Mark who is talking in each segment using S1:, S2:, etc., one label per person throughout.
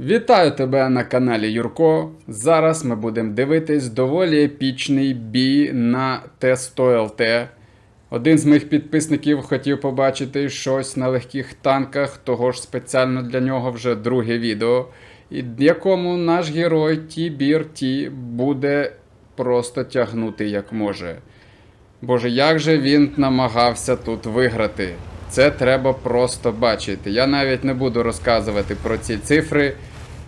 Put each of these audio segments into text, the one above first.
S1: Вітаю тебе на каналі Юрко. Зараз ми будемо дивитись доволі епічний бій на Т100 ЛТ. Один з моїх підписників хотів побачити щось на легких танках, того ж спеціально для нього вже друге відео, і якому наш герой Тібір Ті буде просто тягнути як може. Боже, як же він намагався тут виграти? Це треба просто бачити. Я навіть не буду розказувати про ці цифри.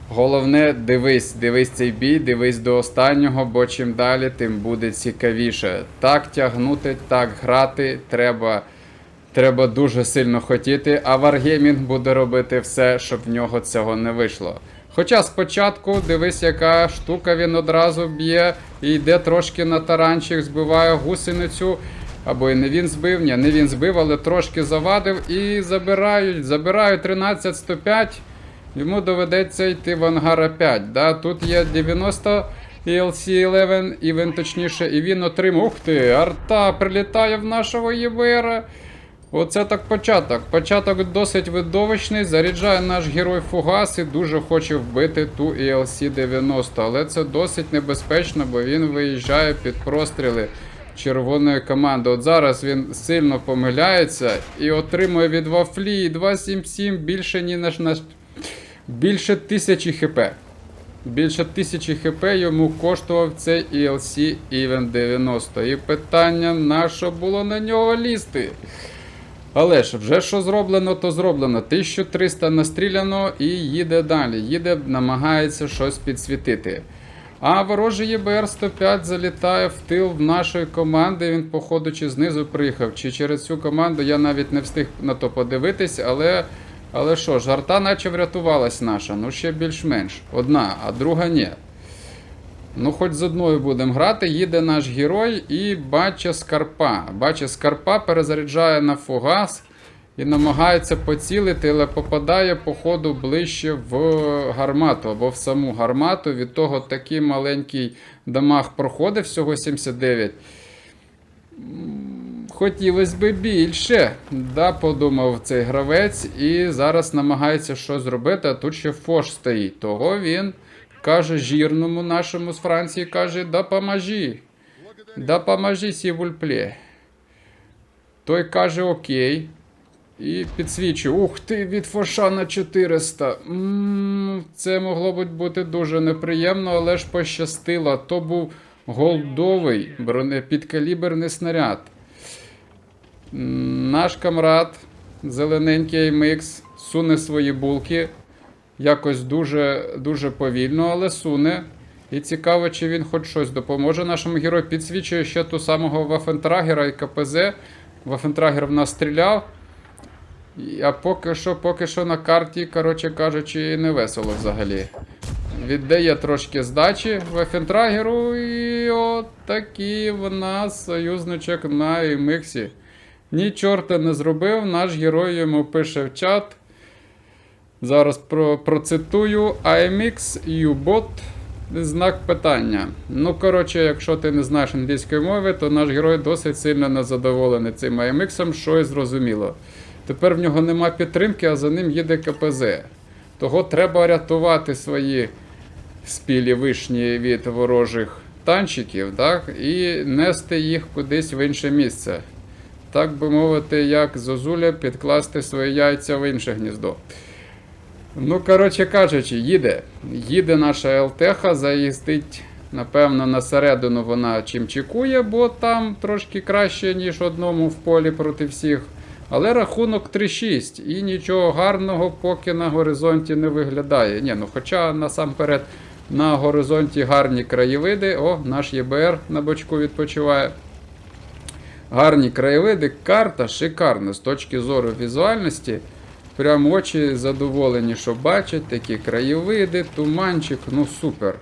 S1: Головне, дивись, дивись цей бій, дивись до останнього, бо чим далі, тим буде цікавіше. Так тягнути, так грати треба. Треба дуже сильно хотіти, а Wargaming буде робити все, щоб в нього цього не вийшло. Хоча спочатку дивись, яка штука він одразу б'є і йде трошки на таранчик, збиває гусеницю. Або і не він збив, ні, не він збив, але трошки завадив і забирають. Забирають 13-105. Йому доведеться йти в ангара 5. Да? Тут є 90 ELC-11, і він точніше, і він отримав. Ух ти! Арта прилітає в нашого ЄБРа. Оце так початок. Початок досить видовищний. Заряджає наш герой Фугас і дуже хоче вбити ту ELC-90. Але це досить небезпечно, бо він виїжджає під простріли червоної команди. От зараз він сильно помиляється і отримує від Вафлі 277 більше, ні наш наш. Більше тисячі хп. Більше тисячі хп йому коштував цей ELC Event 90. І питання, на що було на нього лізти? Але ж вже що зроблено, то зроблено. 1300 настріляно і їде далі. Їде, намагається щось підсвітити. А ворожий ЄБР 105 залітає в тил в нашої команди. Він, походу, чи знизу приїхав, чи через цю команду я навіть не встиг на то подивитись, але. Але що ж, арта наче врятувалась наша, ну ще більш-менш. Одна, а друга ні. Ну, хоч з одною будемо грати, їде наш герой і бачить Скарпа. Бачить Скарпа, перезаряджає на фугас і намагається поцілити, але попадає, походу, ближче в гармату або в саму гармату. Від того такий маленький дамаг проходить, всього 79. Хотілося б більше, да, подумав цей гравець, і зараз намагається щось зробити, а тут ще Фош стоїть. Того він каже жірному нашому з Франції, каже, допоможі. Допоможі, сівульпле. Той каже окей. І підсвічує. Ух ти, від Фоша на 400. м це могло бути дуже неприємно, але ж пощастило. То був голдовий бронепідкаліберний снаряд. Наш камрад, зелененький MX, суне свої булки. Якось дуже, дуже повільно, але суне. І цікаво, чи він хоч щось допоможе нашому герою. Підсвічує ще ту самого Вафентрагера і КПЗ. Вафентрагер в нас стріляв. А поки що, поки що на карті, коротше кажучи, не весело взагалі. Віддає трошки здачі Вафентрагеру, і от такий в нас союзничок на Еміксі. Ні чорта не зробив, наш герой йому пише в чат. Зараз про, процитую IMX U-Bot. Знак питання. Ну, коротше, якщо ти не знаєш англійської мови, то наш герой досить сильно незадоволений цим IMX, що і зрозуміло. Тепер в нього нема підтримки, а за ним їде КПЗ. Того треба рятувати свої спілі вишні від ворожих танчиків, так? і нести їх кудись в інше місце. Так би мовити, як зозуля підкласти свої яйця в інше гніздо. Ну, коротше кажучи, їде. Їде наша ЛТХ, заїздить, напевно, на середину вона чим чекує, бо там трошки краще, ніж одному в полі проти всіх. Але рахунок 3-6 і нічого гарного поки на горизонті не виглядає. Ні, ну хоча насамперед на горизонті гарні краєвиди. О, наш ЄБР на бочку відпочиває. Гарні краєвиди, карта шикарна з точки зору візуальності. Прям очі задоволені, що бачать такі краєвиди, туманчик, ну супер.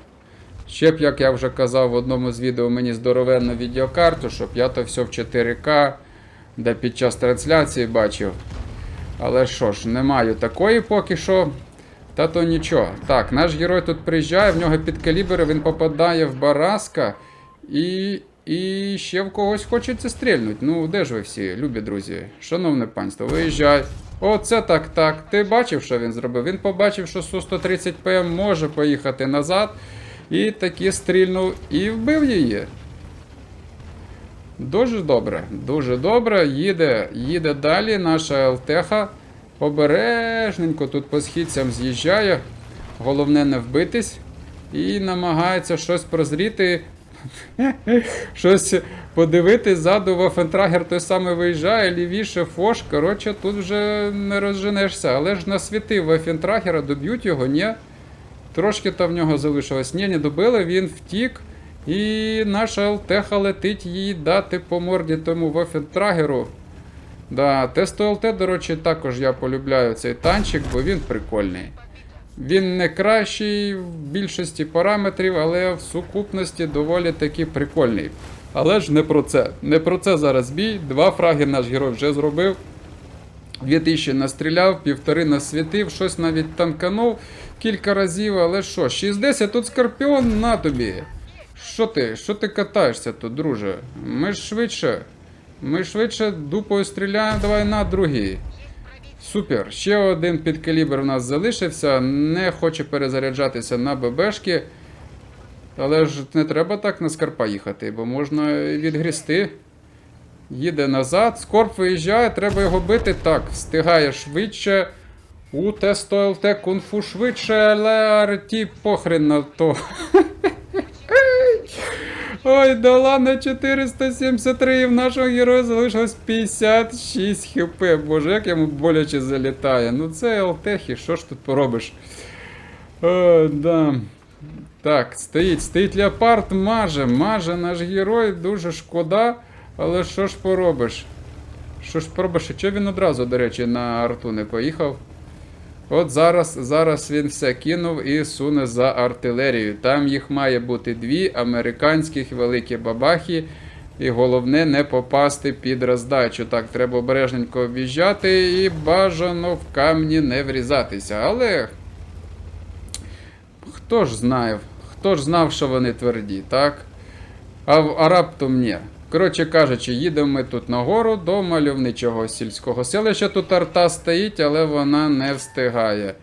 S1: Ще б, як я вже казав в одному з відео, мені здоровенну відеокарту, щоб я то все в 4К, де під час трансляції бачив. Але що ж, не маю такої поки що. Та то нічого. Так, наш герой тут приїжджає, в нього під калібри, він попадає в Бараска і. І ще в когось хочеться стрільнуть. Ну, де ж ви всі, любі друзі? Шановне панство, виїжджай. Оце так, так. Ти бачив, що він зробив? Він побачив, що Су-130 ПМ може поїхати назад. І таки стрільнув і вбив її. Дуже добре, дуже добре. Їде, їде далі. Наша ЛТХ обережненько тут по східцям з'їжджає. Головне не вбитись. І намагається щось прозріти. щось подивитись ззаду Вафентрагер той самий виїжджає, лівіше фош. Коротше, тут вже не розженешся. Але ж насвітив Вафентрагера, доб'ють його, ні. Трошки там в нього залишилось. Ні, не добили, він втік. І наша ЛТХ летить їй дати по морді тому Вафентрагеру. Да, Тесто ЛТ, до речі, також я полюбляю цей танчик, бо він прикольний. Він не кращий в більшості параметрів, але в сукупності доволі таки прикольний. Але ж не про це. Не про це зараз бій. Два фраги наш герой вже зробив. 2000 настріляв, півтори насвітив, щось навіть танканув кілька разів, але що, 60 тут скорпіон на тобі. Що ти? Що ти катаєшся тут, друже? Ми ж швидше. Ми швидше дупою стріляємо, давай на другий. Супер. Ще один підкалібр у нас залишився. Не хоче перезаряджатися на ББшки. Але ж не треба так на скарпа їхати, бо можна відгрісти. Їде назад, скорп виїжджає, треба його бити. Так, встигає швидше. У Тесто ЛТ кунг-фу швидше, але арті похрен на то. Ой, да ладно, 473 і в нашого героя залишилось 56 хп. Боже, як йому боляче залітає. Ну це ЛТХи, що ж тут поробиш? О, да. Так, стоїть, стоїть леопард, маже, маже наш герой, дуже шкода. Але що ж поробиш? Що ж поробиш? А чого він одразу, до речі, на арту не поїхав? От зараз, зараз він все кинув і суне за артилерію. Там їх має бути дві американських великі бабахи. І головне не попасти під роздачу. Так, треба обережненько об'їжджати і бажано в камні не врізатися. Але хто ж знає, хто ж знав, що вони тверді, так? А, а раптом ні. Коротше кажучи, їдемо ми тут нагору до мальовничого сільського селища. Тут арта стоїть, але вона не встигає.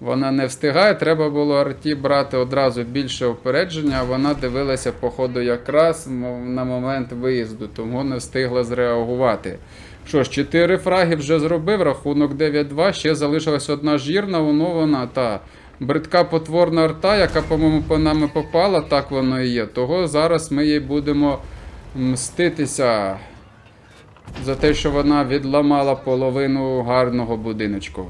S1: Вона не встигає, треба було арті брати одразу більше опередження, а вона дивилася, походу, якраз на момент виїзду, тому не встигла зреагувати. Що ж, 4 фраги вже зробив, рахунок 9-2, ще залишилась одна жірна, воно вона та бридка потворна арта, яка, по-моєму, по нами попала, так воно і є. Того зараз ми їй будемо мститися за те, що вона відламала половину гарного будиночку.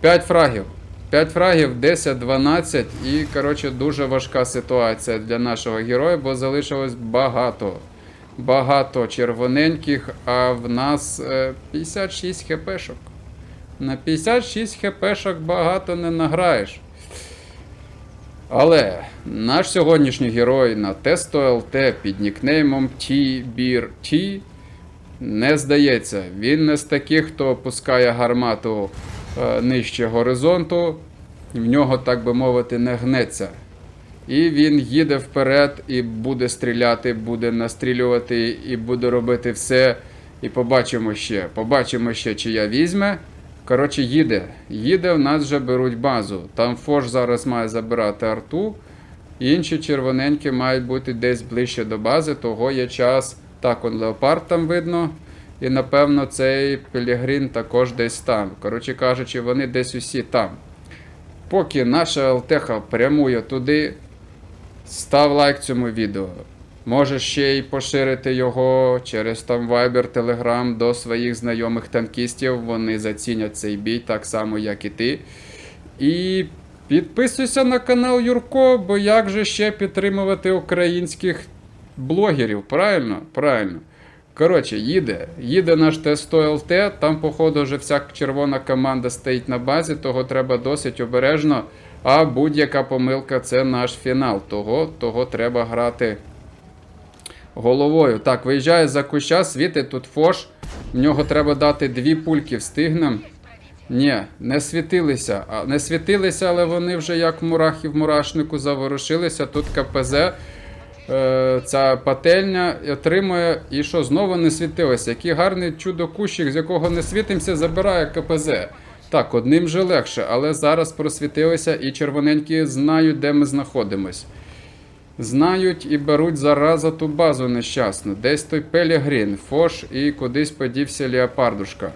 S1: 5 фрагів. 5 фрагів, 10, 12 і, коротше, дуже важка ситуація для нашого героя, бо залишилось багато. Багато червоненьких, а в нас е, 56 хпшок. На 56 хпшок багато не награєш. Але наш сьогоднішній герой на Тесто ЛТ під нікнеймом T-Beer-T не здається. Він не з таких, хто опускає гармату е, нижче горизонту, в нього, так би мовити, не гнеться. І він їде вперед і буде стріляти, буде настрілювати, і буде робити все. І побачимо ще. Побачимо ще, чия візьме. Коротше, їде. Їде, в нас вже беруть базу. Там Фош зараз має забирати арту. Інші червоненькі мають бути десь ближче до бази, того є час. Так, он леопард там видно. І напевно цей Пелігрін також десь там. Коротше кажучи, вони десь усі там. Поки наша ЛТХ прямує туди, став лайк цьому відео. Можеш ще й поширити його через там Viber, Telegram до своїх знайомих танкістів. Вони зацінять цей бій так само, як і ти. І підписуйся на канал Юрко, бо як же ще підтримувати українських блогерів? Правильно? Правильно. Коротше, їде. Їде наш Т100 ЛТ, там, походу, вже вся червона команда стоїть на базі, того треба досить обережно. А будь-яка помилка це наш фінал. Того, того треба грати головою. Так, виїжджає за куща, світить тут фош. В нього треба дати дві пульки, встигнем. Ні, не світилися. Не світилися, але вони вже як мурахи в мурашнику заворушилися. Тут КПЗ. е, ця пательня отримує. І що, знову не світилося. Який гарний чудо-кущик, з якого не світимося, забирає КПЗ. Так, одним же легше, але зараз просвітилися і червоненькі знають, де ми знаходимось. Знають і беруть зараза ту базу нещасну. Десь той Пелігрін, Фош і кудись подівся Леопардушка.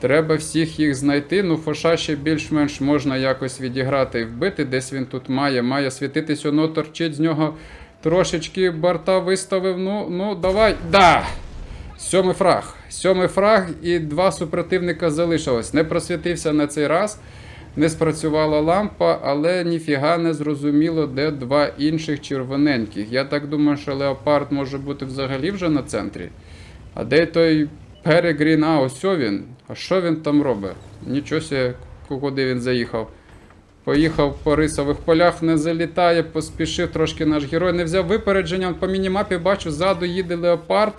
S1: Треба всіх їх знайти. Ну, Фоша ще більш-менш можна якось відіграти і вбити. Десь він тут має. Має світитись, воно торчить з нього трошечки борта виставив. Ну, ну, давай. Да! Сьомий фраг. Сьомий фраг і два супротивника залишилось. Не просвітився на цей раз. Не спрацювала лампа, але ніфіга не зрозуміло, де два інших червоненьких. Я так думаю, що леопард може бути взагалі вже на центрі. А де той Перегрін? А, ось він. А що він там робить? Нічого куди він заїхав. Поїхав по рисових полях, не залітає, поспішив трошки наш герой. Не взяв випередження, по мінімапі бачу, ззаду їде леопард.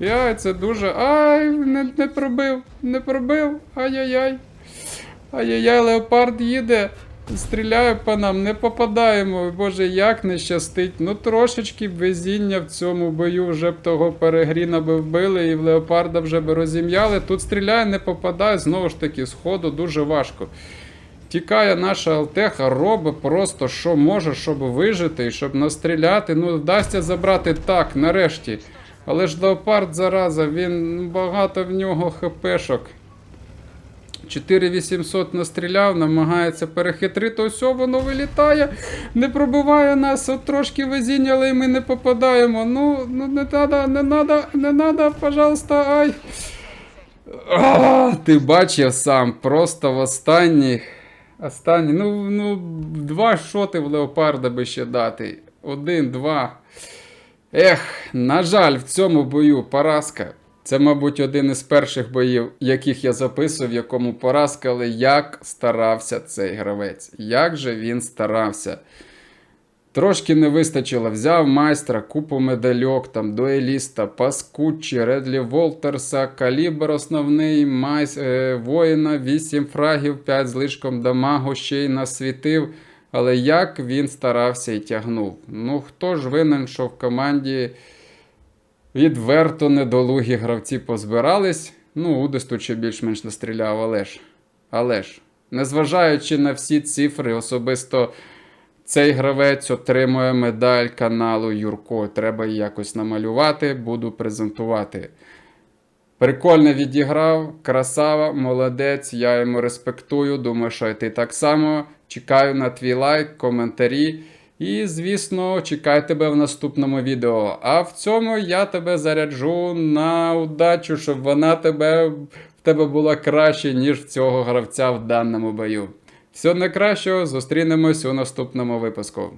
S1: Яй, це дуже. Ай, не, не пробив, не пробив. Ай-яй-яй. Ай-яй-яй, леопард їде. Стріляє по нам, не попадаємо. Боже, як не щастить. Ну трошечки б везіння в цьому бою вже б того перегріна би вбили і в леопарда вже би розім'яли. Тут стріляє, не попадає, знову ж таки, з ходу дуже важко. Тікає наша Алтеха, робить просто що може, щоб вижити і щоб настріляти. Ну, вдасться забрати так, нарешті. Але ж леопард зараза, він ну, багато в нього хпшок. 4800 настріляв, намагається перехитрити. Ось воно вилітає, не пробиває нас, от трошки везіння, але ми не попадаємо. Ну, ну не треба, не треба, не треба, пожалуйста, ай. А, ти бачив сам, просто в останніх. Останні, ну, ну, два шоти в леопарда би ще дати. Один, два. Ех, на жаль, в цьому бою поразка. Це, мабуть, один із перших боїв, яких я записував, в якому поразка, але як старався цей гравець. Як же він старався. Трошки не вистачило. Взяв майстра, купу медальок, там, дуеліста, Паскуччі, Редлі Волтерса, калібр основний, майс, е, воїна, 8 фрагів, 5 з лишком дамагу, ще й насвітив. Але як він старався і тягнув. Ну, хто ж винен, що в команді відверто недолугі гравці позбирались. Ну, Удес тут ще більш-менш настріляв, але ж. Але ж, незважаючи на всі цифри, особисто цей гравець отримує медаль каналу Юрко. Треба її якось намалювати, буду презентувати. Прикольно відіграв, красава, молодець, я йому респектую. Думаю, що і ти так само. Чекаю на твій лайк, коментарі. І, звісно, чекай тебе в наступному відео. А в цьому я тебе заряджу на удачу, щоб вона тебе, в тебе була краще, ніж цього гравця в даному бою. Всього найкращого, зустрінемось у наступному випуску.